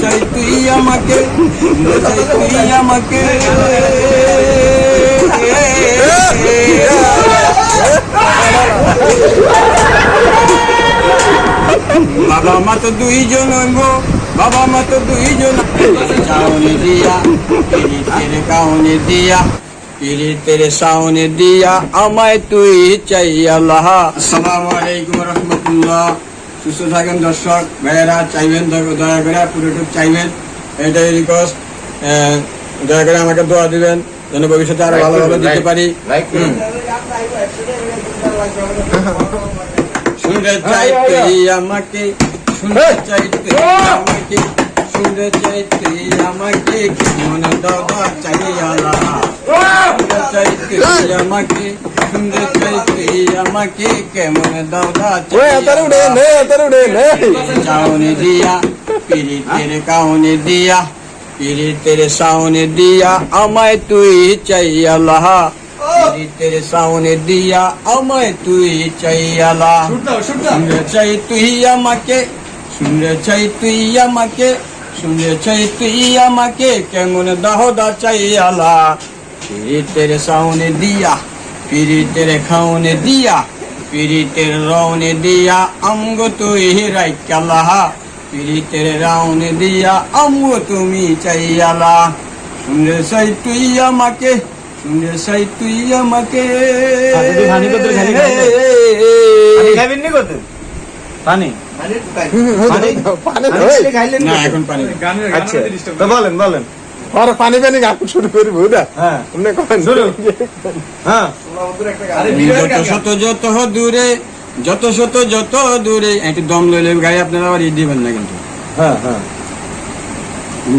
চাই তুই আমাকে চাই তুই আমাকে বাবা মা তো দুইজন গো বাবা মা তো দুইজন। চাউনি দিয়া পিরিতের কাউনি দিয়া পিরিতের সাউনি দিয়া আমায় তুই চাই আল্লাহ আসসালামু আলাইকুম রহমতুল্লাহ। সুস্থ থাকেন দর্শক ভাইয়েরা চাইবেন দয়া করে পুরোটুক চাইবেন। এটাই রিকোয়েস্ট দয়া করে আমাকে দোয়া দিবেন যেন ভবিষ্যতে আরও ভালো ভালো দিতে পারি। হুম। শুনতে চাই তুই আমাকে শুনতে চাই তুই আমাকে শুনতে চাই তুই আমাকে মনে দাদা চাই আল্লাহ। শুনতে চাই তুই আমাকে শুনতে চাই তুই আমাকে কেমন নে চাউনি দিয়া পিরিতের কাউনি দিয়া পিরিতের সাউনি দিয়া আমায় তুই চাই আল্লাহ পিরিতের সাউনি দিয়া আমায় তুই চাই আল্লাহ শুট দাও, শুট দাও। শুনতে চাই তুই আমাকে শুনতে চাই তুই আমাকে শুনতে চাই তুই আমাকে কেমন দাহদা চাই আলা পিরিতের সাউনে দিয়া পিরিতের খাউনে দিয়া পিরিতের রৌনে দিয়া আমগ তুই হিরাই কালাহা পিরিতের রাউনে দিয়া আমগ তুমি চাই আলা শুনতে চাই তুই আমাকে শুনতে চাই তুই আমাকে। পানি? পানি? পানি? খাইলেন। না এখন পানি। আচ্ছা। তো বলেন বলেন। আর পানি পানি গান শুরু করি বুঝা হ্যাঁ। আপনি কখন শুরু। হ্যাঁ। যত শত যত দূরে যত শত যত দূরে। একটু দম লইলে গাড়ি আপনারা আবার ই দিবেন না কিন্তু। হ্যাঁ হ্যাঁ।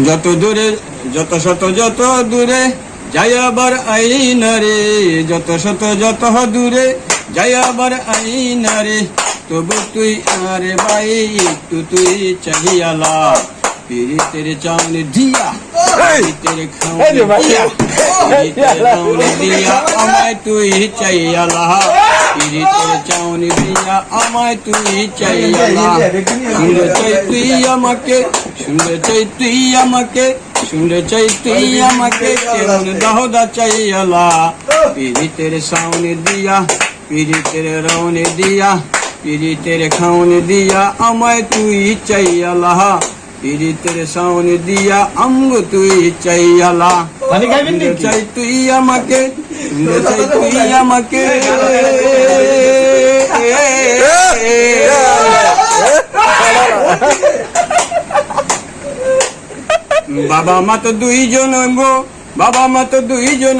যত দূরে যত শত যত দূরে যাই আবার আইনা রে। যত শত যত দূরে যাই আবার আইনা রে। তবু তুই আরে ভাই একটু তুই চাহিয়ালা দিয়া পিরিতের এই খাউনি যে ভাই। দিয়া পিরিতের চাউনি দিয়া আমায় তুই চাইয়ালা পিরিতের চাউনি দিয়া আমায় তুই চাইয়ালা শুনতে চাই তুই আমাকে শুনতে চাই তুই আমাকে শুনতে চাই তুই আমাকে কেমন দাহদা চাইয়ালা পিরিতের সাউনি দিয়া পিরিতের রৌনি দিয়া পিরিতের খাউনি দিয়া আমায় তুই চাইয়ালা পিরিতের সাউনি দিয়া আমগ তুই চাইয়ালা। চাই তুই আমাকে চাই তুই আমাকে। বাবা মা তো দুইজন গো বাবা মা তো দুইজন